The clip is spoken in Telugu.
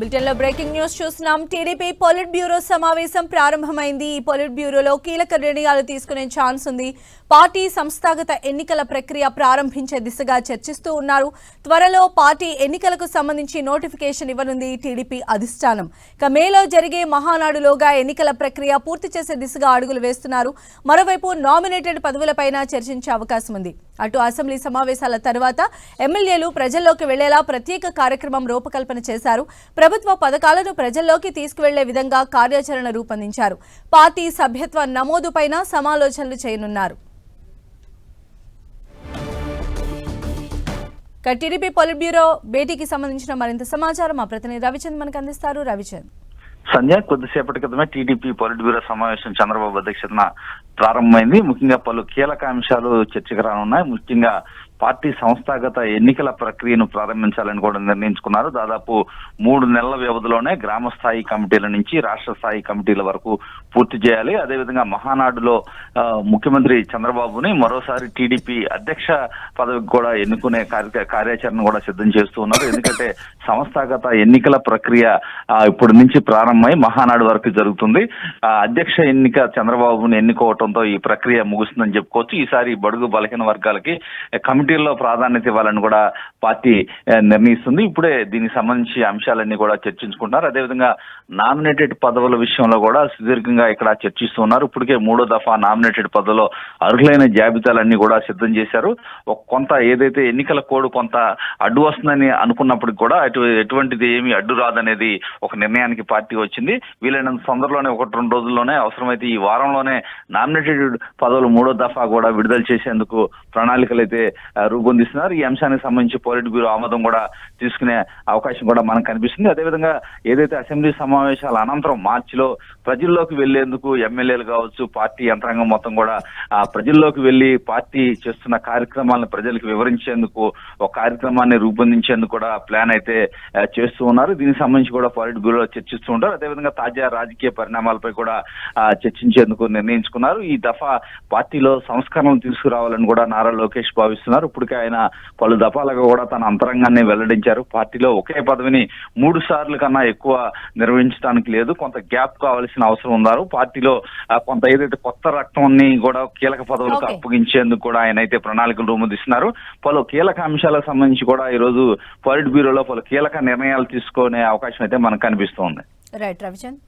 బ్రిటన్లో బ్రేకింగ్ న్యూస్ చూస్తున్నాం. టీడీపీ పొలిట్ బ్యూరో సమావేశం ప్రారంభమైంది. ఈ పొలిట్ బ్యూరోలో కీలక నిర్ణయాలు తీసుకునే ఛాన్స్ ఉంది. పార్టీ సంస్థాగత ఎన్నికల ప్రక్రియ ప్రారంభించే దిశగా చర్చిస్తూ ఉన్నారు. త్వరలో పార్టీ ఎన్నికలకు సంబంధించి నోటిఫికేషన్ ఇవ్వనుంది టీడీపీ అధిష్టానం. ఇక మేలో జరిగే మహానాడులోగా ఎన్నికల ప్రక్రియ పూర్తి చేసే దిశగా అడుగులు వేస్తున్నారు. మరోవైపు నామినేటెడ్ పదవులపైన చర్చించే అవకాశం ఉంది. అటు అసెంబ్లీ సమావేశాల తర్వాత ఎమ్మెల్యేలు ప్రజల్లోకి వెళ్ళేలా ప్రత్యేక కార్యక్రమం రూపకల్పన చేశారు. ప్రభుత్వ పథకాలను ప్రజల్లోకి తీసుకువెళ్ళే విధంగా కార్యాచరణ రూపొందించారు. పార్టీ సభ్యత్వ నమోదుపైన సమాలోచనలు చేయనున్నారు. టీడీపీ పొలిట్ బ్యూరో భేటీకి సంబంధించిన మరింత సమాచారం మా ప్రతినిధి రవిచంద్ మనకు అందిస్తారు. రవిచంద్. సంధ్య కొద్దిసేపటి క్రితమే టీడీపీ పొలిట్ బ్యూరో సమావేశం చంద్రబాబు అధ్యక్షతన ప్రారంభమైంది. ముఖ్యంగా పలు కీలక అంశాలు చర్చకు రానున్నాయి. ముఖ్యంగా పార్టీ సంస్థాగత ఎన్నికల ప్రక్రియను ప్రారంభించాలని కూడా నిర్ణయించుకున్నారు. దాదాపు మూడు నెలల వ్యవధిలోనే గ్రామ స్థాయి కమిటీల నుంచి రాష్ట్ర స్థాయి కమిటీల వరకు పూర్తి చేయాలి. అదేవిధంగా మహానాడులో ముఖ్యమంత్రి చంద్రబాబుని మరోసారి టీడీపీ అధ్యక్ష పదవికి కూడా ఎన్నుకునే కార్యాచరణ కూడా సిద్ధం చేస్తూ ఉన్నారు. ఎందుకంటే సంస్థాగత ఎన్నికల ప్రక్రియ ఇప్పటి నుంచి ప్రారంభమై మహానాడు వరకు జరుగుతుంది. ఆ, అధ్యక్ష ఎన్నిక చంద్రబాబుని ఎన్నుకోవడంతో ఈ ప్రక్రియ ముగుస్తుందని చెప్పుకోవచ్చు. ఈసారి బడుగు బలహీన వర్గాలకి కమిటీల్లో ప్రాధాన్యత ఇవ్వాలని కూడా పార్టీ నిర్ణయిస్తుంది. ఇప్పుడే దీనికి సంబంధించి అంశాలన్నీ కూడా చర్చించుకుంటున్నారు. అదేవిధంగా నామినేటెడ్ పదవుల విషయంలో కూడా సుదీర్ఘంగా ఇక్కడ చర్చిస్తూ ఉన్నారు. ఇప్పటికే మూడో దఫా నామినేటెడ్ పదవిలో అర్హులైన జాబితాలన్నీ కూడా సిద్ధం చేశారు. కొంత ఏదైతే ఎన్నికల కోడ్ కొంత అడ్డు వస్తుందని అనుకున్నప్పటికి కూడా అటు ఎటువంటిది ఏమి అడ్డు రాదనేది ఒక నిర్ణయానికి పార్టీ వచ్చింది. వీలైనంత తొందరలోనే ఒకటి రెండు రోజుల్లోనే అవసరమైతే ఈ వారంలోనే నామినేటెడ్ పదవులు మూడో దఫా కూడా విడుదల చేసేందుకు ప్రణాళికలు అయితే రూపొందిస్తున్నారు. ఈ అంశానికి సంబంధించి పోలిట్ బ్యూరో ఆమోదం కూడా తీసుకునే అవకాశం కూడా మనకు కనిపిస్తుంది. అదేవిధంగా ఏదైతే అసెంబ్లీ సమావేశాల అనంతరం మార్చిలో ప్రజల్లోకి వెళ్ళేందుకు ఎమ్మెల్యేలు కావచ్చు పార్టీ యంత్రాంగం మొత్తం కూడా ఆ ప్రజల్లోకి వెళ్ళి పార్టీ చేస్తున్న కార్యక్రమాలను ప్రజలకు వివరించేందుకు ఒక కార్యక్రమాన్ని రూపొందించేందుకు కూడా ప్లాన్ అయితే చేస్తూ ఉన్నారు. దీనికి సంబంధించి కూడా పాలిట్ బ్యూరో చర్చిస్తూ ఉంటారు. అదేవిధంగా తాజా రాజకీయ పరిణామాలపై కూడా చర్చించేందుకు నిర్ణయించుకున్నారు. ఈ దఫా పార్టీలో సంస్కరణలు తీసుకురావాలని కూడా నారా లోకేష్ భావిస్తున్నారు. ఇప్పటికే ఆయన పలు దఫాలుగా కూడా తన అంతరంగాన్ని వెల్లడించారు. పార్టీలో ఒకే పదవిని మూడు సార్లు కన్నా ఎక్కువ నిర్వహించడానికి లేదు. కొంత గ్యాప్ కావాల్సిన అవసరం ఉన్నారు. పార్టీలో కొంత ఏదైతే కొత్త రక్తాన్ని కూడా కీలక పదవులకు. అప్పగించేందుకు కూడా ఆయన అయితే ప్రణాళికలు రూపొందిస్తున్నారు. పలు కీలక అంశాలకు సంబంధించి కూడా ఈ రోజు పాలిట్ బ్యూరోలో పలు కీలక నిర్ణయాలు తీసుకునే అవకాశం అయితే మనకు కనిపిస్తోంది రైట్ రవిచంద్.